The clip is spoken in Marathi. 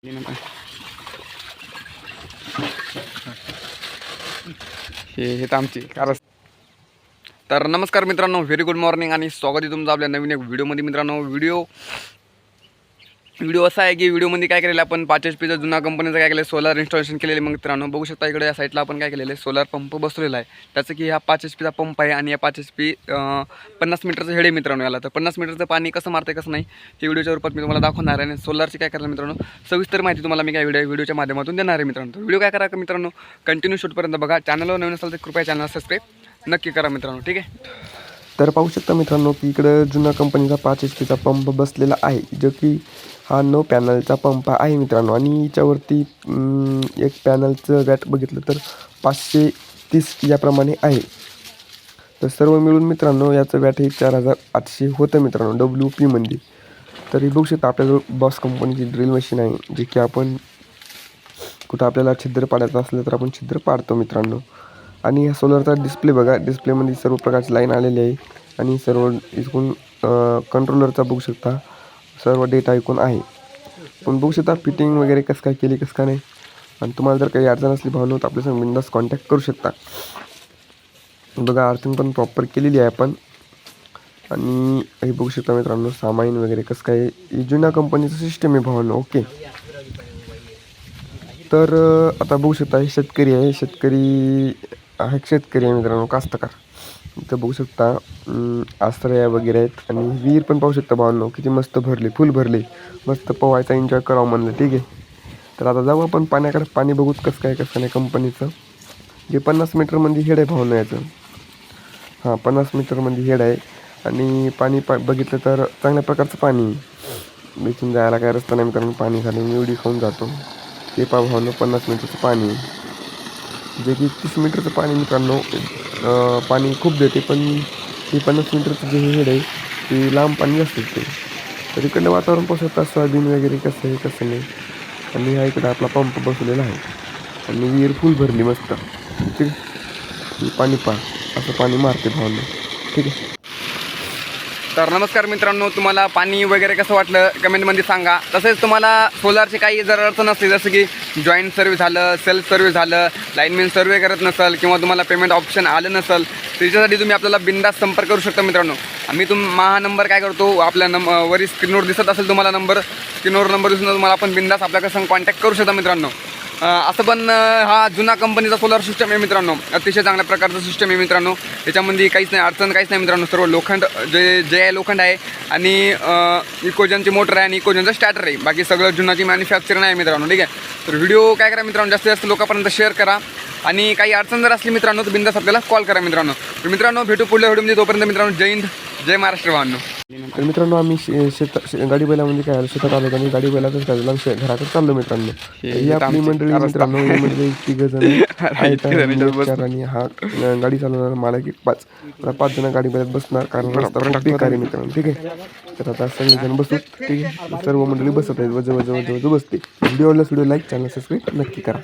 हे हे तर आमची कारस तर नमस्कार मित्रांनो व्हेरी गुड मॉर्निंग आणि स्वागत आहे तुमचं आपल्या नवीन एक व्हिडिओमध्ये. मित्रांनो व्हिडिओ व्हिडिओ असा आहे की व्हिडिओमध्ये काय केलेलं आपण पाच एच पीचा जुना कंपनीचं काय केलं सोलार इन्स्टॉलेशन केलेलं आहे. मित्रांनो बघू शकता इकडे या साईडला आपण काय केलेलं आहे सोलार पंप बसवलेला आहे. त्याचं की हा पाच एच पीचा पंप आहे आणि या पाच एच पी पन्नास मीटरचं हेड आहे मित्रांनो याला. तर पन्नास मीटरचं पाणी कसं मारते कसं नाही हे व्हिडिओच्या रूपात मी तुम्हाला दाखवणार आहे. आणि सोलारची काय करायला मित्रांनो सविस्तर माहिती तुम्हाला मी काय व्हिडिओ व्हिडिओच्या माध्यमातून देणार आहे मित्रांनो. व्हिडिओ काय करा मित्रांनो कंटिन्यू शूटपर्यंत बघा. चॅनलवर नवीन असाल तर कृपया चॅनल सबस्क्राईब नक्की करा मित्रांनो ठीक आहे? तर पाहू शकता मित्रांनो की इकडं जुना कंपनीचा पाच एच पीचा पंप बसलेला आहे जो की हा नो पॅनलचा पंप आहे मित्रांनो. आणि याच्यावरती एक पॅनलचं वॅट बघितलं तर पाचशे तीस याप्रमाणे आहे. तर सर्व मिळून मित्रांनो याचं वॅट हे चार हजार आठशे होतं मित्रांनो डब्ल्यू पीमध्ये तर बघू शकता आपल्याजवळ बॉस कंपनीची ड्रिल मशीन आहे जे की आपण कुठं आपल्याला छिद्र पाडायचं असलं तर आपण छिद्र पाडतो मित्रांनो. आणि ह्या सोलरचा डिस्प्ले बघा. डिस्प्लेमध्ये सर्व प्रकारची लाईन आलेली आहे. आणि सर्व इकडून कंट्रोलरचा बघू शकता. सर्व डेटा ऐकून आहे. पण बघू शकता फिटिंग वगैरे कसं काय केली कसं काय नाही. आणि तुम्हाला जर काही अडचण असली भावना तर आपल्यासंग बिंदास कॉन्टॅक्ट करू शकता. बघा अर्थिंग पण प्रॉपर केलेली आहे आपण. आणि हे बघू शकता मित्रांनो सामाईन वगैरे कसं काय ही जुन्या कंपनीचं सिस्टम आहे भावना ओके तर आता बघू शकता हे शेतकरी आहे. शेतकरी हा एक शेतकरी आहे मित्रांनो कास्तकार. इथं बघू शकता आश्रया वगैरे आहेत आणि विहीर पण पाहू शकता भावांनो किती मस्त भरली फुल भरली. मस्त पोहायचा एन्जॉय करावं म्हणलं ठीक आहे. तर आता जाऊ आपण पाण्याकडे पाणी बघूत कसं काय कसं नाही कंपनीचं जे पन्नास मीटरमध्ये हेड आहे भावनं याचं. हां पन्नास मीटरमध्ये हेड आहे. आणि पाणी पा बघितलं तर चांगल्या प्रकारचं पाणी बेचून जायला काय रस्ता नाही कारण पाणी खाली मी खाऊन जातो. ते पा भावनं पन्नास मीटरचं पाणी जे की तीस मीटरचं पाणी मित्रांनो पाणी खूप देते पण ती पन्नास मीटरचं जे हेड आहे ती लांब पाणी जास्त देते तर इकडलं वातावरण पाहू सोयाबीन वगैरे कसं आहे कसं नाही? आणि हा इकडं आपला पंप बसवलेला आहे. आणि विहीर फुल भरली मस्त. ठीक आहे? पाणी पा असं पाणी मारते भावना. ठीक आहे? तर नमस्कार मित्रांनो तुम्हाला पाणी वगैरे कसं वाटलं? कमेंटमध्ये सांगा. तसेच तुम्हाला सोलारची काही जर अडचण असली जसं की जॉईंट सर्व्हिस झालं सेल्फ सर्व्हिस झालं लाईनमॅन सर्वे करत नसेल किंवा तुम्हाला पेमेंट ऑप्शन आलं नसेल त्याच्यासाठी तुम्ही आपल्याला बिंदास संपर्क करू शकता मित्रांनो. आम्ही तुम हा नंबर काय करतो? आपल्या नं वरी स्क्रीनवर दिसत असेल तुम्हाला नंबर स्क्रीनवर नंबर दिसून तुम्हाला आपण बिंदास आपल्याकडे संग कॉन्टॅक्ट करू शकता मित्रांनो. असं पण हा जुना कंपनीचा सोलार सिस्टम आहे मित्रांनो. अतिशय चांगल्या प्रकारचं सिस्टम आहे मित्रांनो. त्याच्यामध्ये काहीच नाही अडचण काहीच नाही मित्रांनो. सर्व लोखंड जे जे आहे लोखंड आहे. आणि इकोजनची मोटर आहे आणि इकोजनचं स्टार्टर आहे. बाकी सगळं जुनाची मॅन्युफॅक्चर नाही मित्रांनो. ठीक आहे? तर व्हिडिओ काय करा मित्रांनो? जास्तीत जास्त लोकांपर्यंत शेअर करा. आणि काही अडचण जर असली मित्रांनो तर बिंदास आपल्याला कॉल करा मित्रांनो. मित्रांनो भेटू पुढल्या व्हिडिओमध्ये तोपर्यंत मित्रांनो जय हिंद जय महाराष्ट्र वाहनो तर मित्रांनो आम्ही शे शेत शे- गाडी बैलामध्ये काय आलो शेतात आलो आणि गाडी बैलातच काय झालं? शे- घराकडे चाललो मित्रांनो. हे- आपली मंडळी. मित्रांनो ही मंडळी तिघ जण जण आणि चार आणि हा अं, गाडी चालवणार मालक एक पाच आता पाच जण गाडी बैलात बसणार कारण रस्ता खूप बेकार आहे मित्रांनो ठीक आहे? तर आता सगळेजण बसू ठीक आहे सर्व मंडळी बसत आहेत वज वज वज बसते व्हिडिओला व्हिडिओ लाईक चॅनल सबस्क्राईब नक्की करा.